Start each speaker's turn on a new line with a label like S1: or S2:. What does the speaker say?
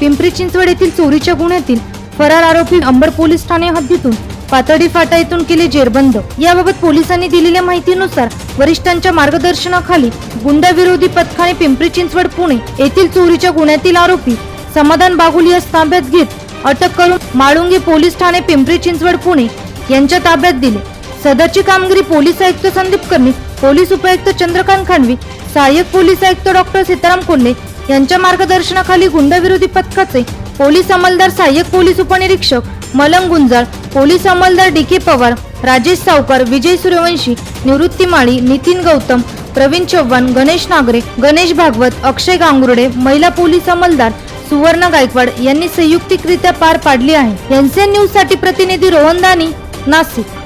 S1: पिंपरी चिंचवड येथील चोरीच्या गुन्ह्यातील फरार आरोपी अंबड पोलीस ठाणे हद्दीतून पातळी फाटा येथून केले जेरबंद. याबाबत पोलिसांनी दिलेल्या माहितीनुसार वरिष्ठांच्या मार्गदर्शनाखाली गुंडाविरोधी पथकाने पिंपरी चिंचवड पुणे येथील चोरीच्या गुन्ह्यातील आरोपी समाधान बागुल यास ताब्यात घेत अटक करून माळुंगी पोलीस ठाणे पिंपरी चिंचवड पुणे यांच्या ताब्यात दिले. सदरची कामगिरी पोलीस आयुक्त संदीप कर्णिक पोलीस उपायुक्त चंद्रकांत खांडवी सहाय्यक पोलीस आयुक्त डॉक्टर सीताराम कोल्हे यांच्या मार्गदर्शनाखाली गुंडविरोधी पथकाचे पोलीस अंमलदार सहाय्यक पोलीस उपनिरीक्षक मलंग गुंजाळ पोलीस अंमलदार डी के पवार राजेश सावकार विजय सूर्यवंशी निवृत्ती माळी नितीन गौतम प्रवीण चव्हाण गणेश नागरे गणेश भागवत अक्षय गांगुर्डे महिला पोलीस अंमलदार सुवर्ण गायकवाड यांनी संयुक्तिकरित्या पार पाडली आहे. एनसीएन न्यूजसाठी प्रतिनिधी रोहन दानी नाशिक.